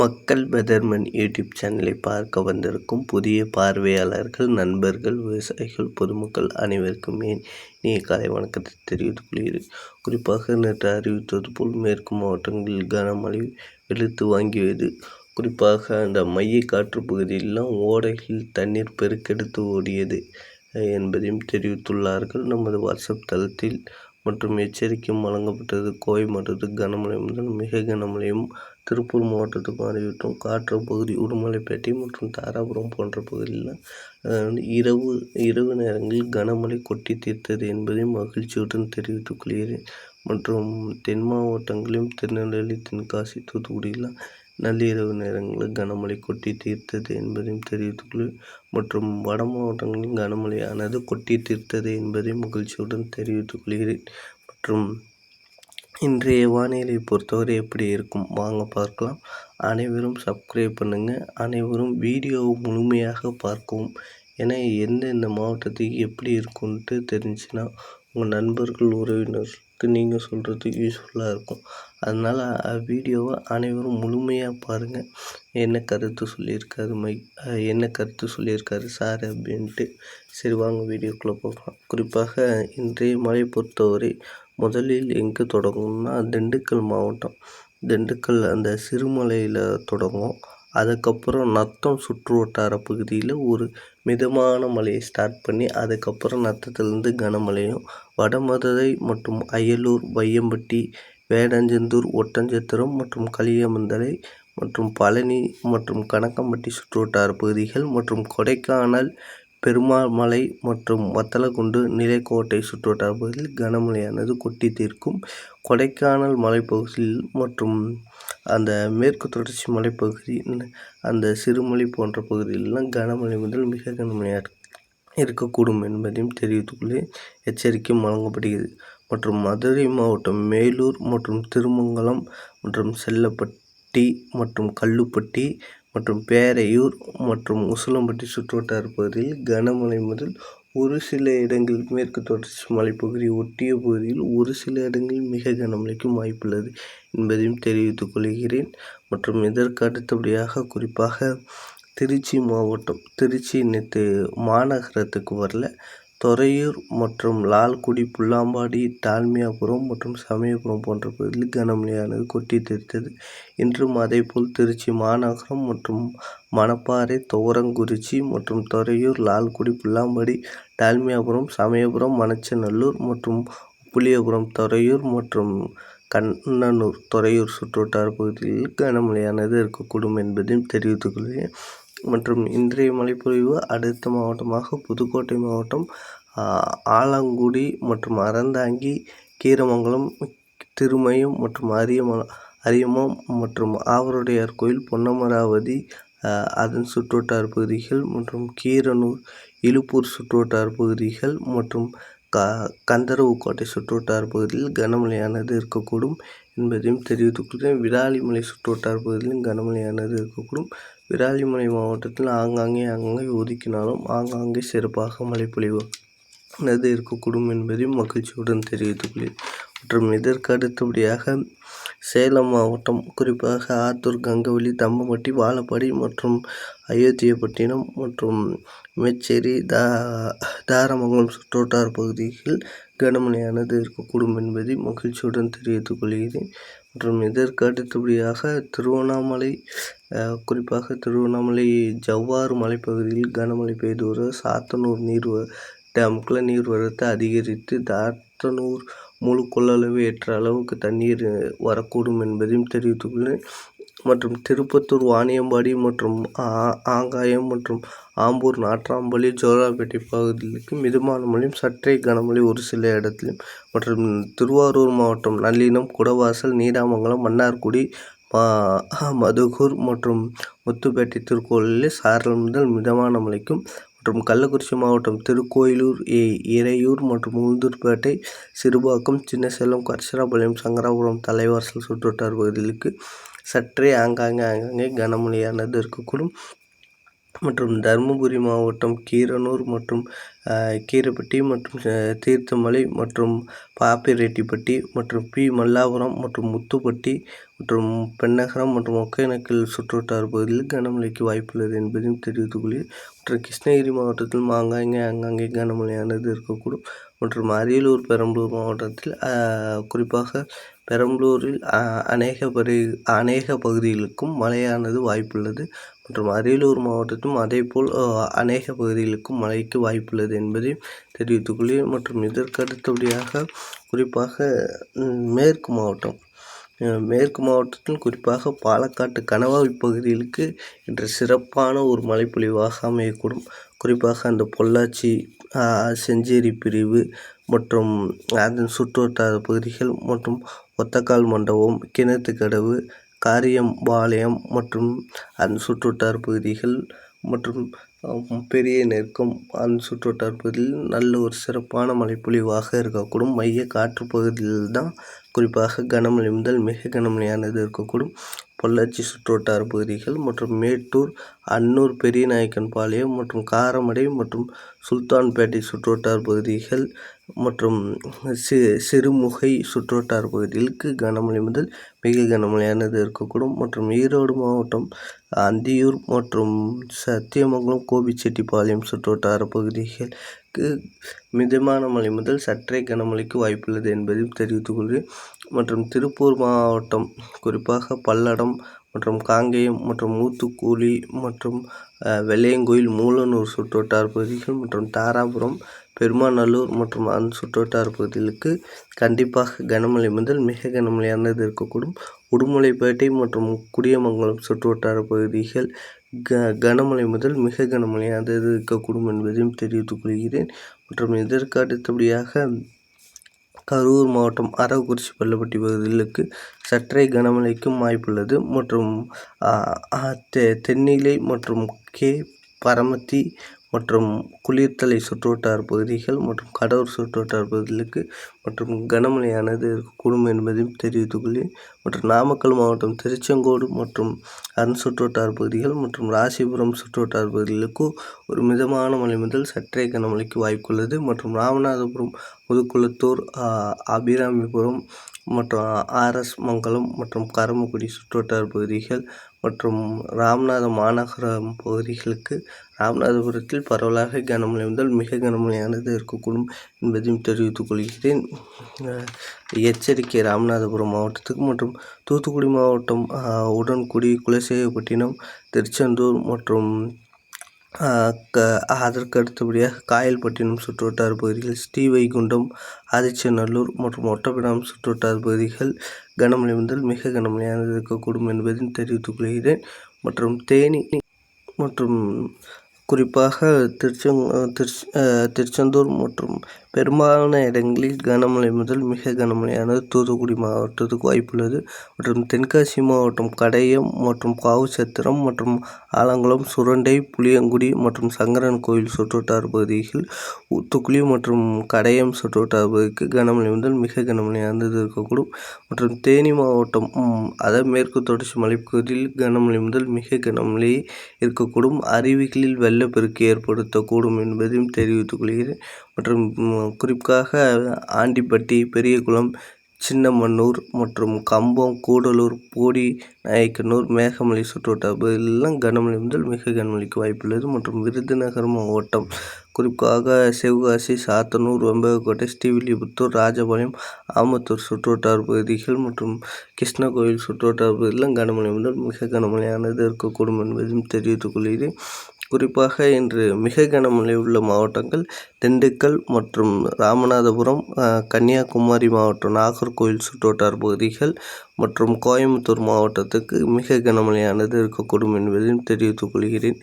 மக்கள் பெதர்மன் யூடியூப் சேனலை பார்க்க வந்திருக்கும் புதிய பார்வையாளர்கள் நண்பர்கள் விவசாயிகள் பொதுமக்கள் அனைவருக்கும் ஏன் இனிய காலை வணக்கத்தை தெரிவித்துக் கொள்கிறேன். குறிப்பாக நேற்று அறிவித்தது போல் மேற்கு மாவட்டங்களில் கனமழை வெளுத்து வாங்கியது. குறிப்பாக அந்த மைய காற்று பகுதியெல்லாம் ஓடைகளில் தண்ணீர் பெருக்கெடுத்து ஓடியது என்பதையும் தெரிவித்துள்ளார்கள். நமது வாட்ஸ்அப் தளத்தில் மற்றும் எச்சரிக்கையும் வழங்கப்பட்டது. கோவை மாவட்டத்தில் கனமழை முதல் மிக கனமழையும் திருப்பூர் மாவட்டத்துக்கும் அறிவித்தோம். காற்று பகுதி உடுமலைப்பேட்டை மற்றும் தாராபுரம் போன்ற பகுதிகளில் இரவு இரவு நேரங்களில் கனமழை கொட்டி தீர்த்தது என்பதை மகிழ்ச்சியுடன் தெரிவித்துக் கொள்கிறேன். மற்றும் தென் மாவட்டங்களிலும் திருநெல்வேலி தென்காசி தூத்துக்குடியில் நள்ளிரவு நேரங்களில் கனமழை கொட்டி தீர்த்தது என்பதையும் தெரிவித்துக் மற்றும் வட மாவட்டங்களில் கனமழையானது கொட்டி தீர்த்தது என்பதை மகிழ்ச்சியுடன் தெரிவித்துக் கொள்கிறேன். மற்றும் இன்றைய வானிலை பொறுத்தவரை எப்படி இருக்கும்? வாங்க பார்க்கலாம். அனைவரும் சப்ஸ்கிரைப் பண்ணுங்கள் அனைவரும் வீடியோவை முழுமையாக பார்க்கவும். ஏன்னா எந்தெந்த மாவட்டத்துக்கு எப்படி இருக்குன்ட்டு தெரிஞ்சுன்னா உங்கள் நண்பர்கள் உறவினர்களுக்கு நீங்கள் சொல்கிறது யூஸ்ஃபுல்லாக இருக்கும். அதனால் வீடியோவை அனைவரும் முழுமையாக பாருங்கள் என்ன கருத்து சொல்லியிருக்காரு மை என்ன கருத்து சொல்லியிருக்காரு சார் அப்படின்ட்டு. சரி வாங்க வீடியோக்குள்ளே போகலாம். குறிப்பாக இன்றைய மழை பொறுத்தவரை முதலில் எங்கே தொடங்கும்னா திண்டுக்கல் மாவட்டம். திண்டுக்கல் அந்த சிறுமலையில் தொடங்கும் அதுக்கப்புறம் நத்தம் சுற்றுவட்டார பகுதியில் ஒரு மிதமான மழையை ஸ்டார்ட் பண்ணி அதுக்கப்புறம் நத்தத்துலேருந்து கனமழையும் வடமதுரை மற்றும் அயலூர் வையம்பட்டி வேடஞ்செந்தூர் ஒட்டஞ்சத்திரம் மற்றும் களியமந்தலை மற்றும் பழனி மற்றும் கணக்கம்பட்டி சுற்றுவட்டார பகுதிகள் மற்றும் கொடைக்கானல் பெருமாள் மலை மற்றும் வத்தலக்குண்டு நிலைக்கோட்டை சுற்றுவட்டார பகுதியில் கனமழையானது கொட்டி தீர்க்கும் கொடைக்கானல் மலைப்பகுதியில் மற்றும் அந்த மேற்கு தொடர்ச்சி மலைப்பகுதி அந்த சிறுமலை போன்ற பகுதிகளெலாம் கனமழை முதல் மிக கனமழையாக இருக்கக்கூடும் என்பதையும் தெரிவித்துக்கொள்ள எச்சரிக்கையும் வழங்கப்படுகிறது. மற்றும் மதுரை மாவட்டம் மேலூர் மற்றும் திருமங்கலம் மற்றும் செல்லப்பட்டி மற்றும் கல்லுப்பட்டி மற்றும் பேரையூர் மற்றும் உசிலம்பட்டி சுற்றுவட்டார பகுதியில் கனமழை முதல் ஒரு சில இடங்களில் மேற்கு தொடர்ச்சி மலைப்பகுதி ஒட்டிய பகுதியில் ஒரு சில இடங்களில் மிக கனமழைக்கும் வாய்ப்புள்ளது என்பதையும் தெரிவித்துக் கொள்கிறேன். மற்றும் இதற்கு அடுத்தபடியாக குறிப்பாக திருச்சி மாவட்டம் திருச்சி நேற்று மாநகரத்துக்கு வரல. துறையூர் மற்றும் லால்குடி புல்லாம்பாடி டால்மியாபுரம் மற்றும் சமயபுரம் போன்ற பகுதிகளில் கனமழையானது கொட்டித்தீர்த்தது. இன்றும் அதேபோல் திருச்சி மாநகரம் மற்றும் மணப்பாறை துவரங்குறிச்சி மற்றும் துறையூர் லால்குடி புல்லாம்பாடி டால்மியாபுரம் சமயபுரம் மணச்சநல்லூர் மற்றும் புளியபுரம் துறையூர் மற்றும் கண்ணனூர் துறையூர் சுற்றுவட்டார பகுதிகளில் கனமழையானது இருக்கக்கூடும் என்பதையும் தெரிவித்துக் கொள்கிறேன் மற்றும் இன்றைய மழைப்பொழிவு அடுத்த மாவட்டமாக புதுக்கோட்டை மாவட்டம் ஆலங்குடி மற்றும் அறந்தாங்கி கீரமங்கலம் திருமயம் மற்றும் அரியம அரியமம் மற்றும் ஆவருடையார் கோயில் பொன்னமராவதி அதன் சுற்றுவட்டார் பகுதிகள் மற்றும் கீரனூர் இலுப்பூர் சுற்றுவட்டார் பகுதிகள் மற்றும் க கந்தரவுக்கோட்டை சுற்றுவட்டார் பகுதியில் கனமழையானது இருக்கக்கூடும். என்பதையும் தெரிவித்துக் கொள்கிறேன் விராலிமலை சுற்றுவட்டார பகுதியிலும் கனமழையானது இருக்கக்கூடும். விராலிமலை மாவட்டத்தில் ஆங்காங்கே ஆங்காங்கே ஒதுக்கினாலும் ஆங்காங்கே சிறப்பாக மழை பொழிவு நது இருக்கக்கூடும் என்பதையும் மகிழ்ச்சியுடன் தெரிவித்துக் கொள்கிறேன் மற்றும் இதற்கு அடுத்தபடியாக சேலம் மாவட்டம் குறிப்பாக ஆத்தூர் கங்கவள்ளி தம்பம்பட்டி வாழப்பாடி மற்றும் அயோத்தியப்பட்டினம் மற்றும் மேச்சேரி தா தாரமங்கலம் சுற்றுவட்டார பகுதியில் கனமழையானது இருக்கக்கூடும் என்பதை மகிழ்ச்சியுடன் தெரிவித்துக் கொள்கிறேன். மற்றும் இதற்கு அடுத்தபடியாக திருவண்ணாமலை குறிப்பாக திருவண்ணாமலை ஜவ்வாறு மலைப்பகுதியில் கனமழை பெய்து வர சாத்தனூர் நீர் டேமுக்குள்ள நீர்வரத்து அதிகரித்து தாத்தனூர் முழு கொள்ளளவு ஏற்ற அளவுக்கு தண்ணீர் வரக்கூடும் என்பதையும் தெரிவித்துள்ளேன் மற்றும் திருப்பத்தூர் வாணியம்பாடி மற்றும் ஆங்காயம் மற்றும் ஆம்பூர் நாட்றாம்பள்ளி ஜோலார்பேட்டை பகுதிகளுக்கு மிதமான மழையும் சற்றே கனமழை ஒரு சில இடத்திலும் மற்றும் திருவாரூர் மாவட்டம் நல்லினம் குடவாசல் நீடாமங்கலம் மன்னார்குடி மதுகூர் மற்றும் முத்துப்பேட்டை திருக்கோயிலில் சாரல் முதல் மிதமான மழைக்கும் மற்றும் கள்ளக்குறிச்சி மாவட்டம் திருக்கோயிலூர் இறையூர் மற்றும் உளுந்தூர்பேட்டை சிறுபாக்கம் சின்னசேலம் கரிசராபாளையம் சங்கராபுரம் தலைவாசல் சுற்றுவட்டார் பகுதிகளுக்கு சற்றே ஆங்காங்கே ஆங்காங்கே கனமழையானது இருக்கக்கூடும். மற்றும் தருமபுரி மாவட்டம் கீரனூர் மற்றும் கீரப்பட்டி மற்றும் தீர்த்தமலை மற்றும் பாப்பிரெட்டிப்பட்டி மற்றும் பி. மல்லாபுரம் மற்றும் முத்துப்பட்டி மற்றும் பென்னகரம் மற்றும் ஒகேனக்கல் சுற்றுவட்டார பகுதியில் கனமழைக்கு வாய்ப்புள்ளது என்பதையும் தெரிவித்துக் கொள்கிறேன். மற்றும் கிருஷ்ணகிரி மாவட்டத்தில் ஆங்காங்கே அங்காங்கே கனமழையானது இருக்கக்கூடும். மற்றும் அரியலூர் பெரம்பலூர் மாவட்டத்தில் குறிப்பாக பெரம்பலூரில் அநேக பகுதி அநேக பகுதிகளுக்கும் மழையானது வாய்ப்புள்ளது மற்றும் அரியலூர் மாவட்டத்திலும் அதேபோல் அநேக பகுதிகளுக்கும் மழைக்கு வாய்ப்புள்ளது என்பதையும் தெரிவித்துக் கொள்கிறேன். மற்றும் இதற்கு அடுத்தபடியாக குறிப்பாக மேற்கு மாவட்டம். மேற்கு மாவட்டத்தில் குறிப்பாக பாலக்காட்டு கணவாய் பகுதிகளுக்கு இன்று சிறப்பான ஒரு மழைப்பொழிவாக அமையக்கூடும். குறிப்பாக அந்த பொள்ளாச்சி செஞ்சேரி பிரிவு மற்றும் அதன் சுற்றுவட்டார பகுதிகள் மற்றும் ஒத்தக்கால் மண்டபம் கிணத்துக்கடவு காரியம்பாளையம் மற்றும் அதன் சுற்றுவட்டார பகுதிகள் மற்றும் பெரிய நெருக்கம் அந்த சுற்றுவட்டார பகுதியில் நல்ல ஒரு சிறப்பான மழைப்பொழிவாக இருக்கக்கூடும். மைய காற்று பகுதியில் தான் குறிப்பாக கனமழை முதல் மிக கனமழையானது இருக்கக்கூடும். பொள்ளாச்சி சுற்றுவட்டார பகுதிகள் மற்றும் மேட்டூர் அன்னூர் பெரியநாயக்கன்பாளையம் மற்றும் காரமடை மற்றும் சுல்தான்பேட்டை சுற்றுவட்டார பகுதிகள் மற்றும் சி சிறுமுகை சுற்றுவட்டார பகுதிகளுக்கு கனமழை முதல் மிக கனமழையானது இருக்கக்கூடும் மற்றும் ஈரோடு மாவட்டம் அந்தியூர் மற்றும் சத்தியமங்கலம் கோபிச்செட்டிப்பாளையம் சுற்றுவட்டார பகுதிகளுக்கு மிதமான மழை முதல் சற்றே கனமழைக்கு வாய்ப்புள்ளது என்பதையும் தெரிவித்துக் கொள்கிறேன். மற்றும் திருப்பூர் மாவட்டம் குறிப்பாக பல்லடம் மற்றும் காங்கேயம் மற்றும் ஊத்துக்குளி மற்றும் வெள்ளையங்கோயில் மூலனூர் சுற்றுவட்டார பகுதிகள் மற்றும் தாராபுரம் பெருமாநல்லூர் மற்றும் அந்த சுற்றுவட்டார பகுதிகளுக்கு கண்டிப்பாக கனமழை முதல் மிக கனமழையானது இருக்கக்கூடும். உடுமலைப்பேட்டை மற்றும் குடியமங்கலம் சுற்றுவட்டார பகுதிகள் க கனமழை முதல் மிக கனமழையானது இருக்கக்கூடும் என்பதையும் தெரிவித்துக் கொள்கிறேன். மற்றும் இதற்கு அடுத்தபடியாக கரூர் மாவட்டம் அரவக்குறிச்சி பள்ளப்பட்டி பகுதிகளுக்கு சற்றே கனமழைக்கும் வாய்ப்புள்ளது. மற்றும் தெ தென்னிலை மற்றும் கே பரமத்தி மற்றும் குளிர்தலை சுற்றுவட்டார பகுதிகள் மற்றும் கடலூர் சுற்றுவட்டார பகுதிகளுக்கு மற்றும் கனமழையானது இருக்கக்கூடும் என்பதையும் தெரிவித்துக் மற்றும் நாமக்கல் மாவட்டம் திருச்செங்கோடு மற்றும் அதன் சுற்றுவட்டார பகுதிகள் மற்றும் ராசிபுரம் சுற்றுவட்டார பகுதிகளுக்கு ஒரு மிதமான மழை முதல் சற்றே கனமழைக்கு வாய்ப்புள்ளது. மற்றும் ராமநாதபுரம் முதுகுளத்தூர் அபிராமிபுரம் மற்றும் ஆர்எஸ் மங்கலம் மற்றும் கரமக்குடி சுற்றுவட்டார பகுதிகள் மற்றும் ராமநாதம் மாநகரம் பகுதிகளுக்கு ராமநாதபுரத்தில் பரவலாக கனமழை முதல் மிக கனமழையானது இருக்கக்கூடும் என்பதையும் தெரிவித்துக் கொள்கிறேன். எச்சரிக்கை ராமநாதபுரம் மாவட்டத்துக்கு மற்றும் தூத்துக்குடி மாவட்டம் உடன்குடி குலசேகப்பட்டினம் திருச்செந்தூர் மற்றும் அதற்கு அடுத்தபடியாக காயல்பட்டினம் சுற்றுவட்டார பகுதிகள் ஸ்ரீவைகுண்டம் ஆதிச்சநல்லூர் மற்றும் ஒட்டப்பிடாம் சுற்றுவட்டார பகுதிகள் கனமழை முதல் மிக கனமழையானது இருக்கக்கூடும் என்பதையும் தெரிவித்துக் கொள்கிறேன். மற்றும் தேனி மற்றும் குறிப்பாக திருச்செங் திருச் திருச்செந்தூர் மற்றும் பெரும்பாலான இடங்களில் கனமழை முதல் மிக கனமழையானது தூத்துக்குடி மாவட்டத்துக்கு வாய்ப்புள்ளது. மற்றும் தென்காசி மாவட்டம் கடையம் மற்றும் காவுசத்திரம் மற்றும் ஆலங்குளம் சுரண்டை புளியங்குடி மற்றும் சங்கரன் கோயில் சுற்றுவட்டார பகுதிகள் ஊத்துக்குளி மற்றும் கடையம் சுற்றுவட்டார பகுதிக்கு கனமழை முதல் மிக கனமழையானது இருக்கக்கூடும். மற்றும் தேனி மாவட்டம் அதாவது மேற்கு தொடர்ச்சி மலைப்பகுதியில் கனமழை முதல் மிக கனமழை இருக்கக்கூடும். அருவிகளில் வெள்ளப்பெருக்கு ஏற்படுத்தக்கூடும் என்பதையும் தெரிவித்துக் கொள்கிறேன். மற்றும் குறிப்பாக ஆண்டிப்பட்டி பெரியகுளம் சின்னமனூர் மற்றும் கம்பம் கூடலூர் போடி நாயக்கனூர் மேகமலை சுற்றுவட்டார பகுதிகளெல்லாம் கனமழை முதல் மிக கனமழைக்கு வாய்ப்புள்ளது மற்றும் விருதுநகர் மாவட்டம் குறிப்பாக சிவகாசி சாத்தனூர் வெம்பகோட்டை ஸ்ரீவில்லிபுத்தூர் ராஜபாளையம் ஆமத்தூர் சுற்றுவட்டார பகுதிகள் மற்றும் கிருஷ்ணகோயில் சுற்றுவட்டார பகுதிகளிலும் கனமழை முதல் மிக கனமழையானது இருக்கக்கூடும் என்பதையும் தெரிவித்துக் கொள்கிறேன். குறிப்பாக இன்று மிக கனமழை உள்ள மாவட்டங்கள் திண்டுக்கல் மற்றும் ராமநாதபுரம் கன்னியாகுமரி மாவட்டம் நாகர்கோவில் சுற்றுவட்டார் பகுதிகள் மற்றும் கோயம்புத்தூர் மாவட்டத்துக்கு மிக கனமழையானது இருக்கக்கூடும் என்பதையும் தெரிவித்துக் கொள்கிறேன்.